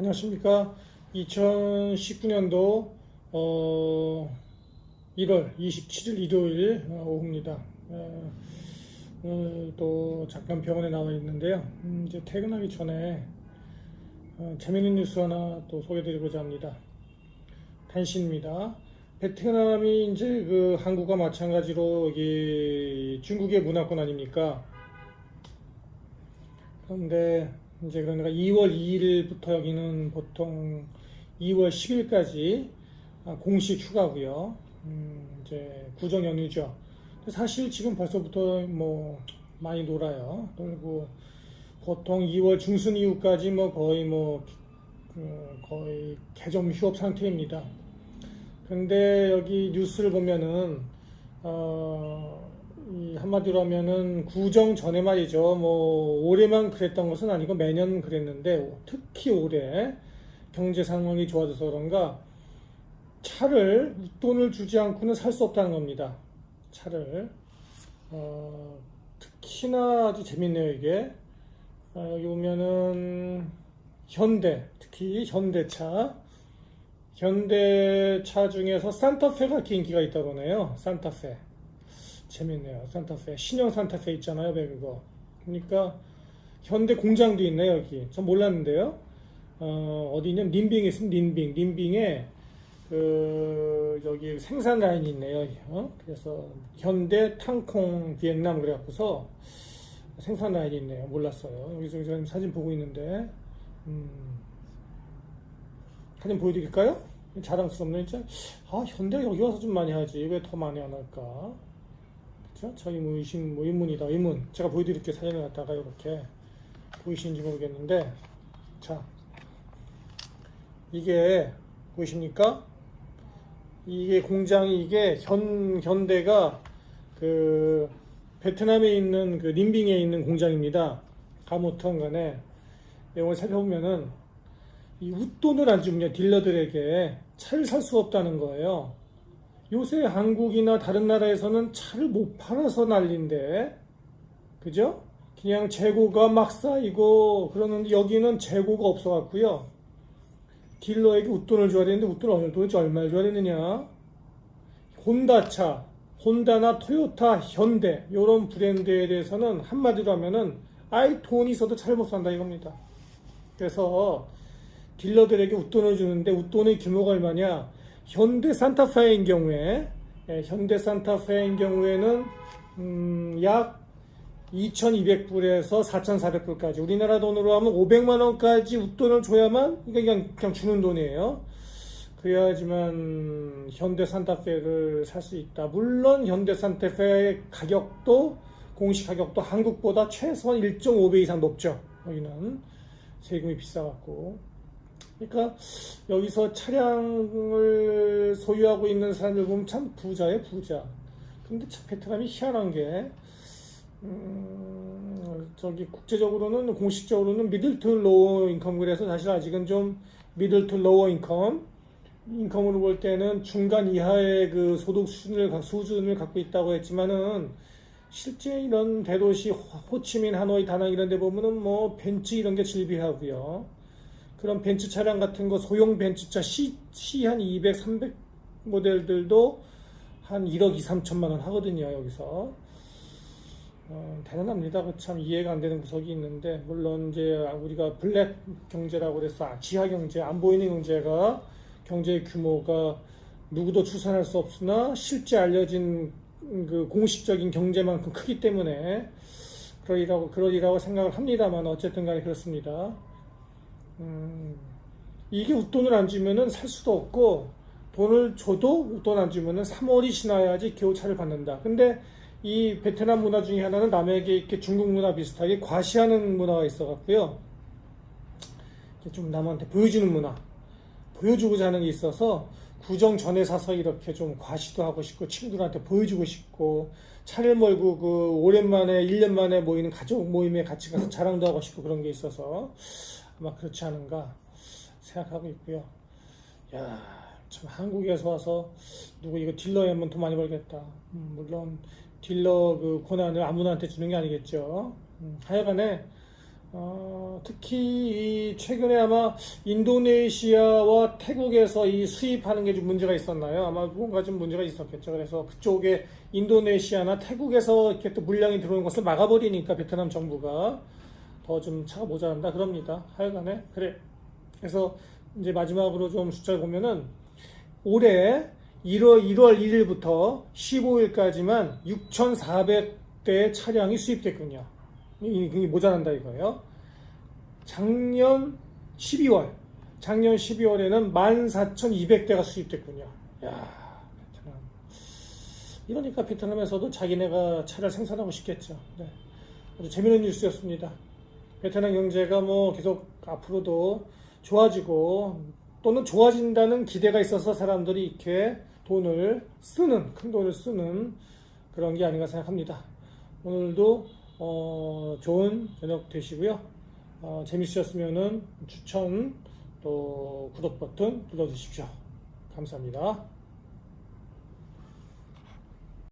안녕하십니까. 2019년도 어, 1월 27일 일요일 어, 오후입니다. 어, 오늘 또 잠깐 병원에 나와 있는데요. 음, 이제 퇴근하기 전에 어, 재밌는 뉴스 하나 또 소개드리고자 합니다. 단신입니다. 베트남이 이제 그 한국과 마찬가지로 중국의 문화권 아닙니까? 그런데 이제 그러니까 2월 2일부터 여기는 보통 2월 10일까지 아, 공식 휴가고요. 음, 이제 구정 연휴죠. 사실 지금 벌써부터 뭐 많이 놀아요. 놀고 보통 2월 중순 이후까지 뭐 거의 뭐 그, 거의 개점 휴업 상태입니다. 근데 여기 뉴스를 보면은 어, 이 한마디로 하면은 구정 전에 말이죠. 뭐 올해만 그랬던 것은 아니고 매년 그랬는데 특히 올해 경제 상황이 좋아져서 그런가 차를 돈을 주지 않고는 살 수 없다는 겁니다. 차를. 어, 특히나 아주 재밌네요 이게. 어, 여기 보면은 현대 특히 현대차. 현대차 중에서 산타페가 인기가 있다고 하네요. 산타페 재밌네요. 산타페. 신형 산타페 있잖아요, 배 그거. 그러니까 현대 공장도 있네 여기. 전 몰랐는데요. 어, 어디냐? 닌빙에 있으면 닌빙. 닌빙에 그 여기 생산 라인이 있네요. 어? 그래서 현대 탕콩 비엔남 그래갖고서 생산 라인이 있네요. 몰랐어요. 여기서 지금 사진 보고 있는데 음, 사진 보여드릴까요? 자랑스럽네 진짜. 아 현대가 여기 와서 좀 많이 하지 왜 더 많이 안 할까? 그렇죠? 저희 뭐 의심 뭐 의문이다 의문 제가 보여드릴게요 사진을 갖다가 이렇게 보이시는지 모르겠는데 자 이게 보이십니까? 이게 공장이 이게 현 현대가 그 베트남에 있는 그 림빙에 있는 공장입니다. 아무튼 간에 내용을 살펴보면은 이 웃돈을 안 주면 딜러들에게 차를 살 수 없다는 거예요. 요새 한국이나 다른 나라에서는 차를 못 팔아서 난리인데, 그죠? 그냥 재고가 막 쌓이고 그러는데 여기는 재고가 없어갖고요. 딜러에게 웃돈을 줘야 되는데 웃돈을 도대체 얼마를 줘야 되느냐? 혼다차, 혼다나 토요타, 현대 이런 브랜드에 대해서는 한마디로 하면은 아이 돈이 있어도 차를 못 산다 이겁니다. 그래서 딜러들에게 웃돈을 주는데 웃돈의 규모가 얼마냐? 현대 산타페인 경우에 예, 현대 산타페인 경우에는 음, 약 2,200불에서 4,400불까지 우리나라 돈으로 하면 500만 원까지 웃돈을 줘야만 이게 그냥 그냥 주는 돈이에요. 그래야지만 현대 산타페를 살 수 있다. 물론 현대 산타페 가격도 공시 가격도 한국보다 최소한 1.5배 이상 높죠. 여기는 세금이 비싸갖고. 그러니까 여기서 차량을 소유하고 있는 사람들 보면 참 부자예요, 부자. 근데 참 베트남이 희한한 게, 음, 저기 국제적으로는 공식적으로는 미들 투 로어 인컴 그래서 사실 아직은 좀 미들 투 로어 인컴 인컴으로 볼 때는 중간 이하의 그 소득 수준을 수준을 갖고 있다고 했지만은 실제 이런 대도시 호치민 하노이 다낭 이런 데 보면은 뭐 벤츠 이런 게 질비하고요. 그런 벤츠 차량 같은 거 소형 벤츠차 C, C 한 200, 300 모델들도 한 1억 2, 3천만 원 하거든요, 여기서. 어, 대단합니다. 그참 이해가 안 되는 구석이 있는데, 물론 이제 우리가 블랙 경제라고 아, 지하 경제, 안 보이는 경제가 경제의 규모가 누구도 추산할 수 없으나 실제 알려진 그 공식적인 경제만큼 크기 때문에 그러리라고, 그러리라고 생각을 합니다만 어쨌든 간에 그렇습니다. 음, 이게 웃돈을 안 주면은 살 수도 없고 돈을 줘도 웃돈 안 주면은 3월이 지나야지 겨우 차를 받는다. 근데 이 베트남 문화 중에 하나는 남에게 이렇게 중국 문화 비슷하게 과시하는 문화가 있어갖고요. 좀 남한테 보여주는 문화, 보여주고자 하는 게 있어서 구정 전에 사서 이렇게 좀 과시도 하고 싶고 친구들한테 보여주고 싶고 차를 몰고 그 오랜만에 1년 만에 모이는 가족 모임에 같이 가서 자랑도 하고 싶고 그런 게 있어서 아마 그렇지 않은가 생각하고 있고요. 야, 참 한국에서 와서 누구 이거 딜러에 하면 돈 많이 벌겠다. 음, 물론 딜러 그 고난을 아무나한테 주는 게 아니겠죠. 음, 하여간에 어, 특히 이 최근에 아마 인도네시아와 태국에서 이 수입하는 게 좀 문제가 있었나요? 아마 뭔가 좀 문제가 있었겠죠. 그래서 그쪽에 인도네시아나 태국에서 이렇게 또 물량이 들어오는 것을 막아버리니까 베트남 정부가 더 좀 차가 모자란다 그럽니다. 하여간에 그래. 그래서 이제 마지막으로 좀 숫자를 보면은 올해 1월 1월 1일부터 15일까지만 6,400대 차량이 수입됐군요. 이, 이 모자란다 이거예요. 작년 12월, 작년 12월에는 14,200대가 수입됐군요. 야, 베트남. 이러니까 베트남에서도 자기네가 차를 생산하고 싶겠죠. 네. 아주 재밌는 뉴스였습니다. 베트남 경제가 뭐 계속 앞으로도 좋아지고 또는 좋아진다는 기대가 있어서 사람들이 이렇게 돈을 쓰는 큰 돈을 쓰는 그런 게 아닌가 생각합니다. 오늘도 어, 좋은 저녁 되시고요. 어, 재밌으셨으면 추천 또 구독 버튼 눌러주십시오. 감사합니다.